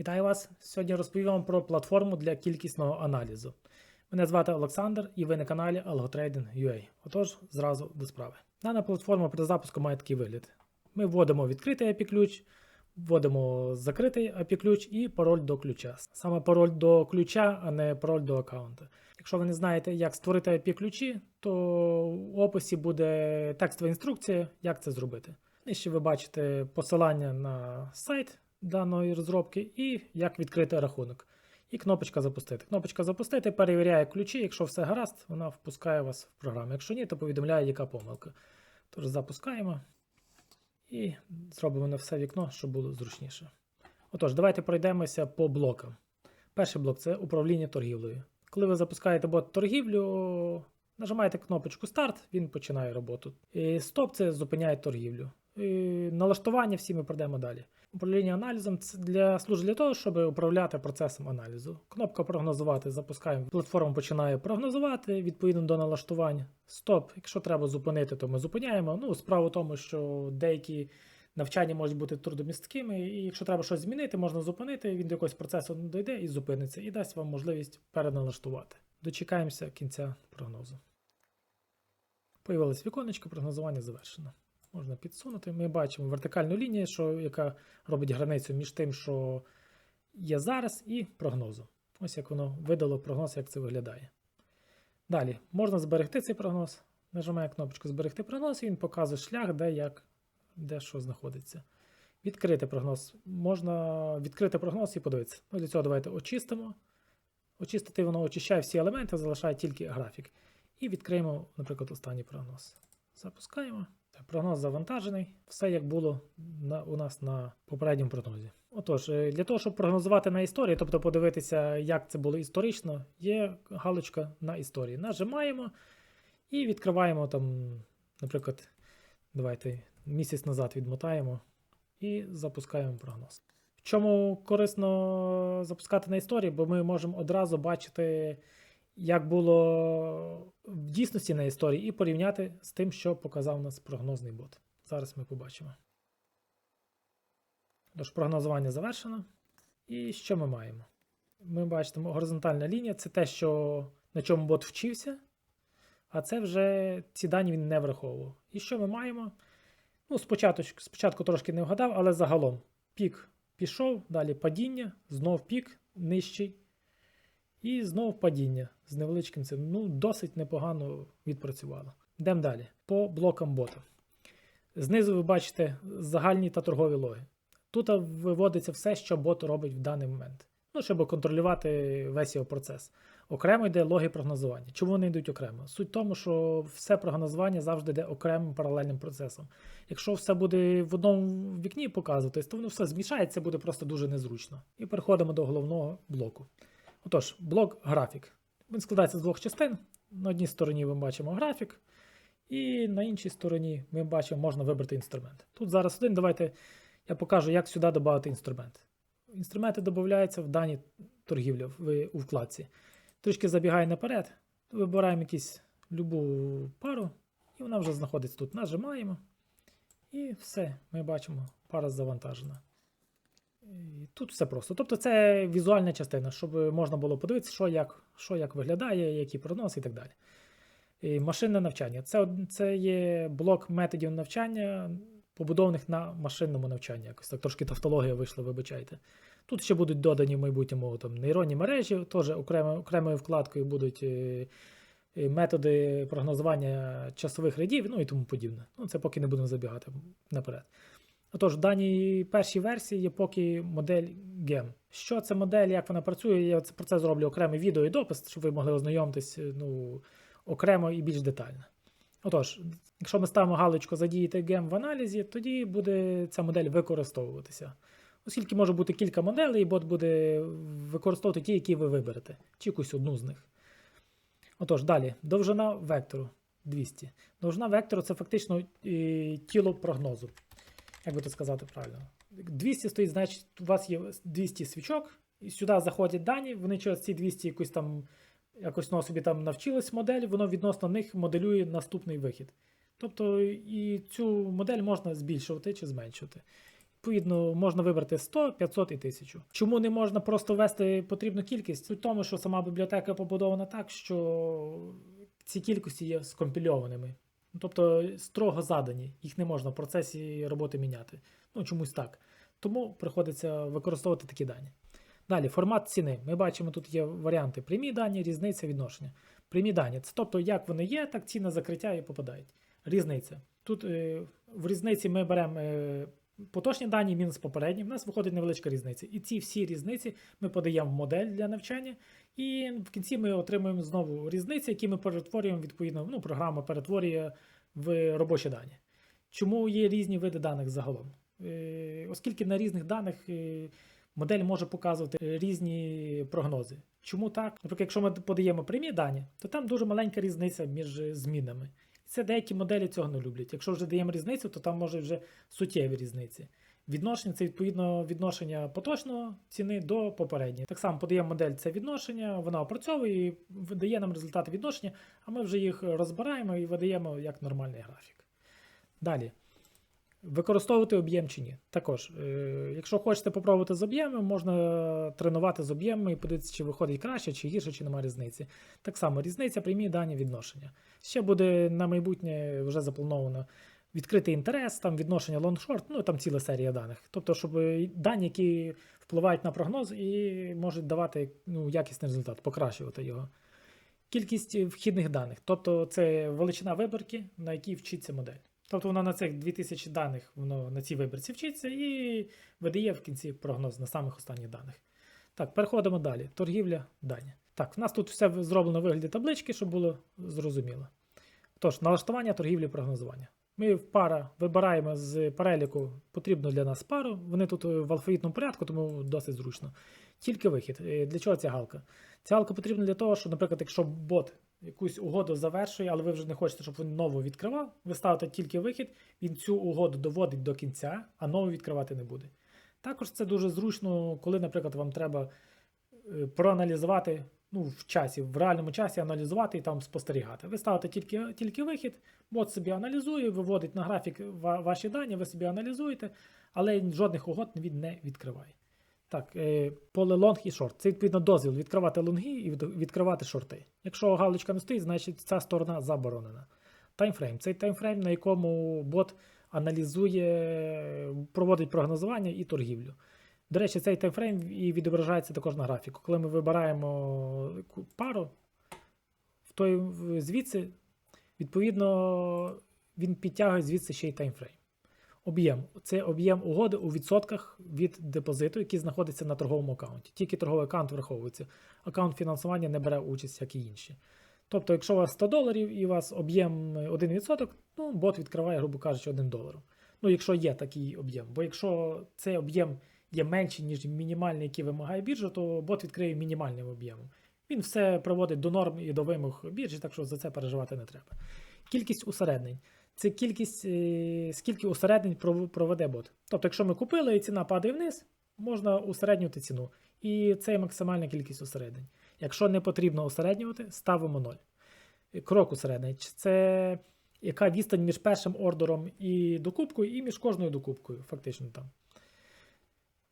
Вітаю вас! Сьогодні розповім вам про платформу для кількісного аналізу. Мене звати Олександр і ви на каналі AlgoTrading.ua. Отож, зразу до справи. Дана платформа при запуску має такий вигляд. Ми вводимо відкритий API-ключ, вводимо закритий API-ключ і пароль до ключа. Саме пароль до ключа, а не пароль до аккаунта. Якщо ви не знаєте, як створити API-ключі, то в описі буде текстова інструкція, як це зробити. Нижче ви бачите посилання на сайт даної розробки і як відкрити рахунок. І кнопочка запустити. Кнопочка запустити перевіряє ключі. Якщо все гаразд, вона впускає вас в програму. Якщо ні, то повідомляє, яка помилка. Тож запускаємо і зробимо на все вікно, щоб було зручніше. Отож, давайте пройдемося по блокам. Перший блок це управління торгівлею. Коли ви запускаєте бот торгівлю, нажимаєте кнопочку Старт, він починає роботу. І Стоп це зупиняє торгівлю. І налаштування всі ми пройдемо далі. Управління аналізом це для служить для того, щоб управляти процесом аналізу. Кнопка прогнозувати запускаємо. Платформа починає прогнозувати відповідно до налаштувань. Стоп, якщо треба зупинити, то ми зупиняємо. Ну, справа в тому, що деякі навчання можуть бути трудомісткими, і якщо треба щось змінити, можна зупинити, він до якогось процесу дойде і зупиниться, і дасть вам можливість переналаштувати. Дочекаємося кінця прогнозу. Появилось віконечко, прогнозування завершено. Можна підсунути. Ми бачимо вертикальну лінію, що, яка робить границю між тим, що є зараз, і прогнозом. Ось як воно видало прогноз, як це виглядає. Далі можна зберегти цей прогноз. Нажимаю кнопочку Зберегти прогноз, і він показує шлях, де як, де що знаходиться. Відкрити прогноз. Можна відкрити прогноз і подивитися. Ну, Для цього давайте очистимо. Очистити воно очищає всі елементи, залишає тільки графік. І відкриємо, наприклад, останній прогноз. Запускаємо. Прогноз завантажений. Все як було на, у нас на попередньому прогнозі. Отож, е, для того, щоб прогнозувати на історії, тобто подивитися, як це було історично, є галочка на історії. Нажимаємо і відкриваємо там, наприклад, давайте місяць назад відмотаємо і запускаємо прогноз. В чому корисно запускати на історії, бо ми можемо одразу бачити, як було в дійсності на історії, і порівняти з тим, що показав нас прогнозний бот. Зараз ми побачимо. Тож, прогнозування завершено. І що ми маємо? Ми бачимо горизонтальна лінія це те, що, на чому бот вчився, а це вже ці дані він не враховував. І що ми маємо? Ну, спочатку, спочатку трошки не вгадав, але загалом пік пішов, далі падіння, знов пік нижчий. І знов падіння з невеличким цим. Ну, досить непогано відпрацювало. Йдемо далі. По блокам бота. Знизу ви бачите загальні та торгові логи. Тут виводиться все, що бот робить в даний момент. Ну, щоб контролювати весь його процес. Окремо йде логи прогнозування. Чому вони йдуть окремо? Суть в тому, що все прогнозування завжди йде окремим паралельним процесом. Якщо все буде в одному вікні показуватись, то воно все змішається, буде просто дуже незручно. І переходимо до головного блоку. Отож, блок графік. Він складається з двох частин. На одній стороні ми бачимо графік, і на іншій стороні ми бачимо, можна вибрати інструмент. Тут зараз один. Давайте я покажу, як сюди додати інструмент. Інструменти додаються в дані торгівлі в, у вкладці. Трішки забігає наперед, вибираємо якусь любу пару, і вона вже знаходиться тут. Нажимаємо. І все, ми бачимо, пара завантажена. Тут все просто. Тобто це візуальна частина, щоб можна було подивитися, що як що як виглядає, які прогнози і так далі. І Машинне навчання. Це це є блок методів навчання, побудованих на машинному навчанні. Якось так трошки тавтологія вийшла, вибачайте. Тут ще будуть додані в майбутньому там, нейронні мережі, теж окремо, окремою вкладкою будуть е, е, методи прогнозування часових рядів, ну і тому подібне. Ну, Це поки не будемо забігати наперед. Отож, в даній першій версії є поки модель GEM. Що це модель, як вона працює, я про це зроблю окреме відео і допис, щоб ви могли ознайомитись ну, окремо і більш детально. Отож, якщо ми ставимо галочку задіяти GEM в аналізі, тоді буде ця модель використовуватися. Оскільки може бути кілька моделей, бот буде використовувати ті, які ви виберете, чи якусь одну з них. Отож, далі, довжина вектору 200. Довжина вектору це фактично тіло прогнозу як би то сказати правильно. 200 стоїть, значить, у вас є 200 свічок, і сюди заходять дані, вони через ці 200 якось там якось воно собі там навчилась модель, воно відносно них моделює наступний вихід. Тобто і цю модель можна збільшувати чи зменшувати. Відповідно, можна вибрати 100, 500 і 1000. Чому не можна просто ввести потрібну кількість? Суть в тому, що сама бібліотека побудована так, що ці кількості є скомпільованими. Ну, Тобто строго задані, їх не можна в процесі роботи міняти. Ну, чомусь так. Тому приходиться використовувати такі дані. Далі, формат ціни. Ми бачимо, тут є варіанти прямі дані, різниця, відношення. Прямі дані це тобто, як вони є, так ціна закриття і попадають. Різниця. Тут е, в різниці ми беремо е, поточні дані мінус попередні. В нас виходить невеличка різниця. І ці всі різниці ми подаємо в модель для навчання, і в кінці ми отримуємо знову різниці, які ми перетворюємо відповідно. Ну, програма перетворює в робочі дані. Чому є різні види даних загалом? Е, Оскільки на різних даних е, модель може показувати різні прогнози. Чому так? Наприклад, якщо ми подаємо прямі дані, то там дуже маленька різниця між змінами. Це деякі моделі цього не люблять. Якщо вже даємо різницю, то там може вже суттєві різниці. Відношення це відповідно відношення поточного ціни до попередньої. Так само подаємо модель це відношення, вона опрацьовує і видає нам результати відношення, а ми вже їх розбираємо і видаємо як нормальний графік. Далі. Використовувати об'єм чи ні. Також, е, якщо хочете попробувати з об'ємом, можна тренувати з об'ємами і подивитися, чи виходить краще, чи гірше, чи немає різниці. Так само різниця, прямі дані відношення. Ще буде на майбутнє вже заплановано відкритий інтерес, там відношення long-short, ну там ціла серія даних. Тобто, щоб дані, які впливають на прогноз і можуть давати ну, якісний результат, покращувати його. Кількість вхідних даних, тобто це величина виборки, на якій вчиться модель. Тобто вона на цих 2000 даних воно на цій вибірці вчиться і видає в кінці прогноз на самих останніх даних. Так, переходимо далі. Торгівля дані. Так, в нас тут все зроблено в вигляді таблички, щоб було зрозуміло. Тож, налаштування торгівлі прогнозування. Ми в пара вибираємо з переліку потрібну для нас пару. Вони тут в алфавітному порядку, тому досить зручно. Тільки вихід. Е, Для чого ця галка? Ця галка потрібна для того, що, наприклад, якщо бот якусь угоду завершує, але ви вже не хочете, щоб він нову відкривав, ви ставите тільки вихід, він цю угоду доводить до кінця, а нову відкривати не буде. Також це дуже зручно, коли, наприклад, вам треба е, проаналізувати ну, в часі, в реальному часі аналізувати і там спостерігати. Ви ставите тільки, тільки вихід, бот собі аналізує, виводить на графік ваші дані, ви собі аналізуєте, але жодних угод він не відкриває. Так, е, поле лонг і шорт. Це відповідно дозвіл відкривати лонги і відкривати шорти. Якщо галочка не стоїть, значить ця сторона заборонена. Таймфрейм це таймфрейм, на якому бот аналізує, проводить прогнозування і торгівлю. До речі, цей таймфрейм і відображається також на графіку. Коли ми вибираємо пару, в той звідси, відповідно, він підтягує звідси ще й таймфрейм. Об'єм це об'єм угоди у відсотках від депозиту, який знаходиться на торговому аккаунті. Тільки торговий аккаунт враховується. Аккаунт фінансування не бере участь, як і інші. Тобто, якщо у вас 100 доларів і у вас об'єм 1%, ну, бот відкриває, грубо кажучи, 1 долар. Ну, якщо є такий об'єм. Бо якщо цей об'єм є менший, ніж мінімальний, який вимагає біржа, то бот відкриє мінімальним об'ємом. Він все приводить до норм і до вимог біржі, так що за це переживати не треба. Кількість усереднень. Це кількість, е, скільки усереднень проведе бот. Тобто, якщо ми купили і ціна падає вниз, можна усереднювати ціну. І це максимальна кількість усереднень. Якщо не потрібно усереднювати, ставимо 0. Крок усереднень. Це яка відстань між першим ордером і докупкою, і між кожною докупкою, фактично там.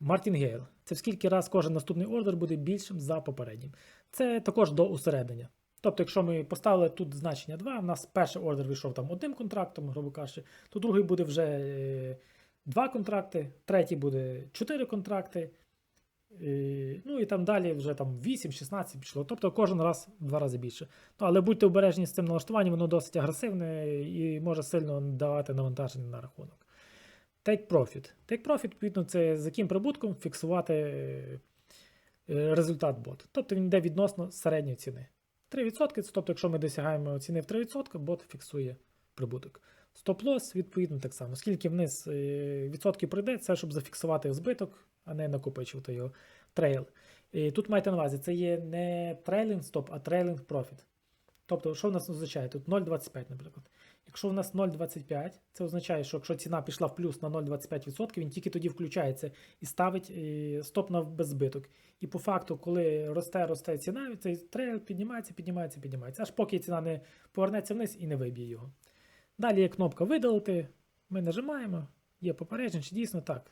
Мартінгейл. Це в скільки раз кожен наступний ордер буде більшим за попереднім. Це також до усереднення. Тобто, якщо ми поставили тут значення 2, у нас перший ордер вийшов там одним контрактом, грубо кажучи, то другий буде вже е, два контракти, третій буде 4 контракти. е, Ну і там далі вже там 8-16 пішло. Тобто кожен раз в два рази більше. Ну, але будьте обережні з цим налаштуванням, воно досить агресивне і може сильно давати навантаження на рахунок. Take Profit. Take Profit, відповідно, це з яким прибутком фіксувати е, е, результат бот. Тобто він йде відносно середньої ціни. 3%, це тобто, якщо ми досягаємо ціни в 3%, бот фіксує прибуток. Стоп-лосс, відповідно, так само. Скільки вниз е, відсотків пройде, це щоб зафіксувати збиток, а не накопичувати його. Трейл. І тут майте на увазі, це є не трейлінг стоп, а трейлінг профіт. Тобто, що в нас означає? Тут 0,25, наприклад. Якщо в нас 0,25, це означає, що якщо ціна пішла в плюс на 0,25%, він тільки тоді включається і ставить стоп на беззбиток. І по факту, коли росте, росте ціна, цей трейл піднімається, піднімається, піднімається, аж поки ціна не повернеться вниз і не виб'є його. Далі є кнопка видалити. Ми нажимаємо, є попередження, чи дійсно так.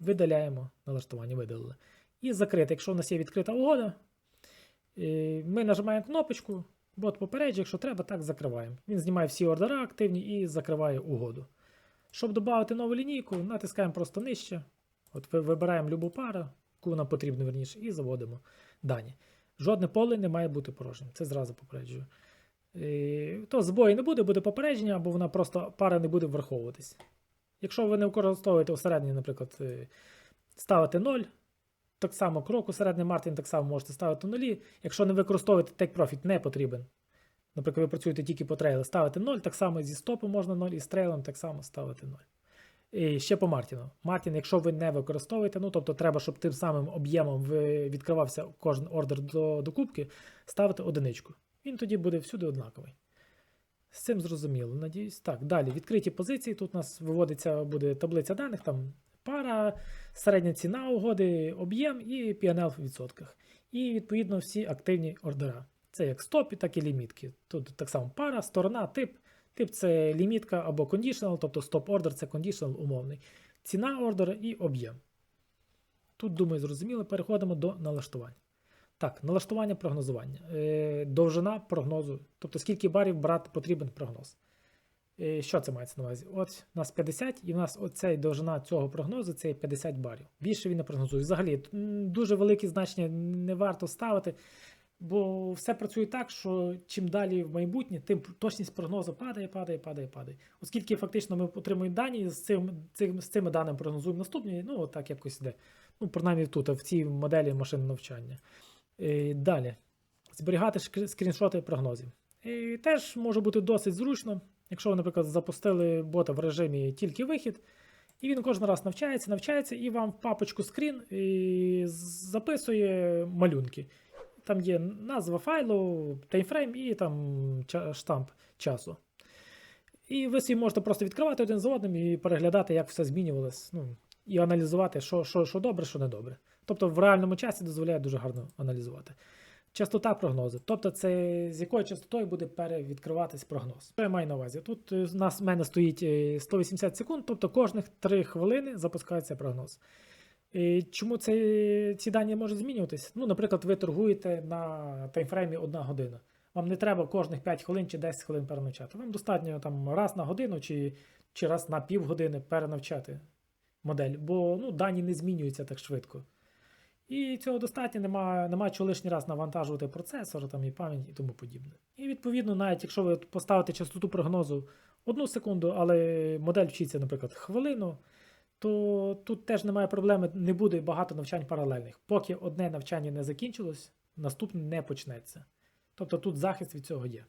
видаляємо налаштування, видалили. І закрити. Якщо у нас є відкрита угода, ми нажимаємо кнопочку, бот попереджує, якщо треба, так закриваємо. Він знімає всі ордера активні і закриває угоду. Щоб додати нову лінійку, натискаємо просто нижче. От вибираємо любу пару, яку нам потрібно верніше, і заводимо дані. Жодне поле не має бути порожнім. Це зразу попереджую. Е, То збою не буде, буде попередження, або вона просто пара не буде враховуватись. Якщо ви не використовуєте усередині, наприклад, е, ставите 0, так само крок усередині Мартин так само можете ставити нулі. Якщо не використовуєте Take Profit, не потрібен. Наприклад, ви працюєте тільки по трейлу, ставите 0, так само зі стопу можна 0, і з трейлом так само ставити 0. І ще по Мартіну. Мартін, якщо ви не використовуєте, ну тобто треба, щоб тим самим об'ємом відкривався кожен ордер до, до кубки, ставити одиничку. Він тоді буде всюди однаковий. З цим зрозуміло, надіюсь. Так, далі. Відкриті позиції. Тут у нас виводиться буде таблиця даних, там пара, середня ціна угоди, об'єм і PNL в відсотках. І відповідно всі активні ордера. Це як стопі, так і лімітки. Тут так само пара, сторона, тип. Тип це лімітка або conditional, тобто стоп-ордер це conditional умовний. Ціна ордера і об'єм. Тут, думаю, зрозуміло, переходимо до налаштувань. Так, налаштування прогнозування. Е, довжина прогнозу, тобто скільки барів брати потрібен прогноз. Е, що це мається на увазі? От у нас 50, і в нас оцей довжина цього прогнозу це 50 барів. Більше він не прогнозує. Взагалі, дуже великі значення не варто ставити, бо все працює так, що чим далі в майбутнє, тим точність прогнозу падає, падає, падає, падає. Оскільки фактично ми отримуємо дані з цим, цим, з цими даними прогнозуємо наступні, ну так якось йде. Ну, принаймні тут, в цій моделі машин навчання. Е, Далі. Зберігати скріншоти прогнозів. І теж може бути досить зручно, якщо ви, наприклад, запустили бота в режимі тільки вихід, і він кожен раз навчається, навчається, і вам в папочку скрін записує малюнки. Там є назва файлу, таймфрейм і там штамп часу. І ви собі можете просто відкривати один за одним і переглядати, як все змінювалось, ну, і аналізувати, що, що, що добре, що не добре. Тобто в реальному часі дозволяє дуже гарно аналізувати. Частота прогнозу. Тобто, це з якою частотою буде перевідкриватись прогноз. Що я маю на увазі? Тут е, у нас в мене стоїть е, 180 секунд, тобто кожних 3 хвилини запускається прогноз. Е, Чому це, ці дані можуть змінюватись? Ну, наприклад, ви торгуєте на таймфреймі 1 година. Вам не треба кожних 5 хвилин чи 10 хвилин перенавчати. Вам достатньо там раз на годину чи, чи раз на півгодини перенавчати модель, бо ну, дані не змінюються так швидко. І цього достатньо, немає, немає чого лишній раз навантажувати процесор там, і пам'ять і тому подібне. І відповідно, навіть якщо ви поставите частоту прогнозу одну секунду, але модель вчиться, наприклад, хвилину, то тут теж немає проблеми, не буде багато навчань паралельних. Поки одне навчання не закінчилось, наступне не почнеться. Тобто тут захист від цього є.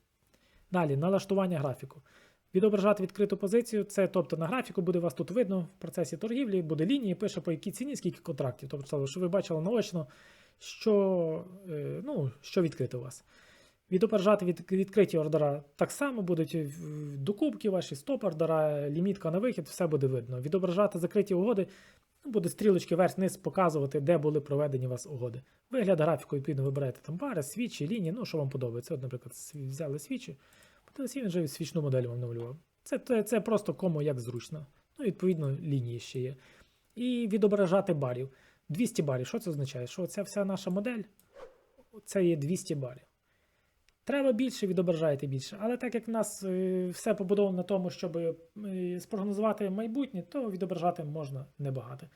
Далі, налаштування графіку. Відображати відкриту позицію, це тобто на графіку буде вас тут видно в процесі торгівлі, буде лінії, пише по якій ціні, скільки контрактів. Тобто, щоб ви бачили наочно, що, е, ну, що відкрито у вас. Відображати від, відкриті ордера так само будуть докупки ваші, стоп-ордера, лімітка на вихід, все буде видно. Відображати закриті угоди, ну, буде стрілочки вверх-вниз показувати, де були проведені у вас угоди. Вигляд графіку, відповідно, вибираєте там пари, свічі, лінії, ну що вам подобається. От, наприклад, взяли свічі, подивилися, він вже свічну модель вам намалював. Це, це, просто кому як зручно. Ну, відповідно, лінії ще є. І відображати барів. 200 барів. Що це означає? Що ця вся наша модель це є 200 барів. Треба більше, відображаєте більше. Але так як в нас е, все побудовано на тому, щоб е, спрогнозувати майбутнє, то відображати можна небагато.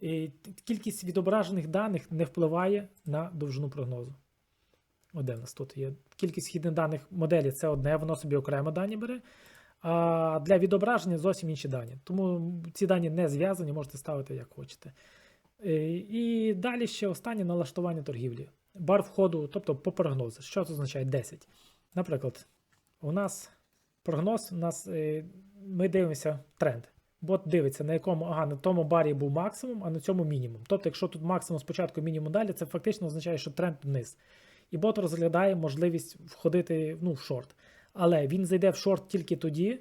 І кількість відображених даних не впливає на довжину прогнозу. Де в нас тут є. Кількість вхідних даних моделі це одне, воно собі окремо дані бере. А для відображення зовсім інші дані. Тому ці дані не зв'язані, можете ставити як хочете. Е, І далі ще останнє налаштування торгівлі. Бар входу, тобто по прогнозу. Що це означає 10? Наприклад, у нас прогноз, у нас, е, ми дивимося тренд. Бот дивиться, на якому ага, на тому барі був максимум, а на цьому мінімум. Тобто, якщо тут максимум спочатку, мінімум далі, це фактично означає, що тренд вниз. І бот розглядає можливість входити ну, в шорт. Але він зайде в шорт тільки тоді,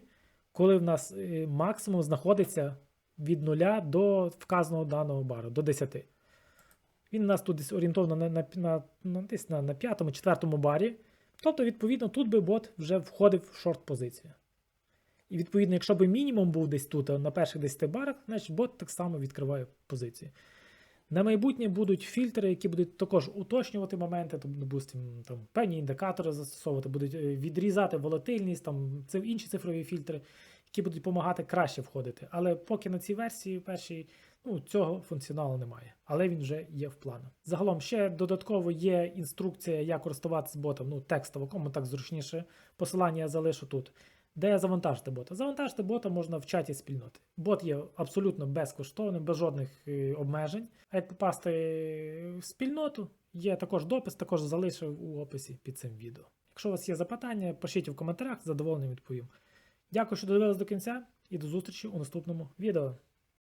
коли в нас е, максимум знаходиться від 0 до вказаного даного бару, до 10. Він у нас тут десь орієнтовно на, на, на, на, на, на п'ятому, четвертому барі. Тобто, відповідно, тут би бот вже входив в шорт позицію. І відповідно, якщо би мінімум був десь тут, на перших 10 барах, значить бот так само відкриває позиції. На майбутнє будуть фільтри, які будуть також уточнювати моменти, тобто, допустим, там певні індикатори застосовувати, будуть е, відрізати волатильність, там це інші цифрові фільтри, які будуть допомагати краще входити. Але поки на цій версії першій ну, цього функціоналу немає, але він вже є в планах. Загалом ще додатково є інструкція, як користуватися ботом, ну текстово, кому так зручніше. Посилання я залишу тут. Де завантажити бота? Завантажити бота можна в чаті спільноти. Бот є абсолютно безкоштовним, без жодних е, обмежень. А як попасти в спільноту, є також допис, також залишив у описі під цим відео. Якщо у вас є запитання, пишіть в коментарях, з задоволенням відповім. Дякую, що додивились до кінця, і до зустрічі у наступному відео.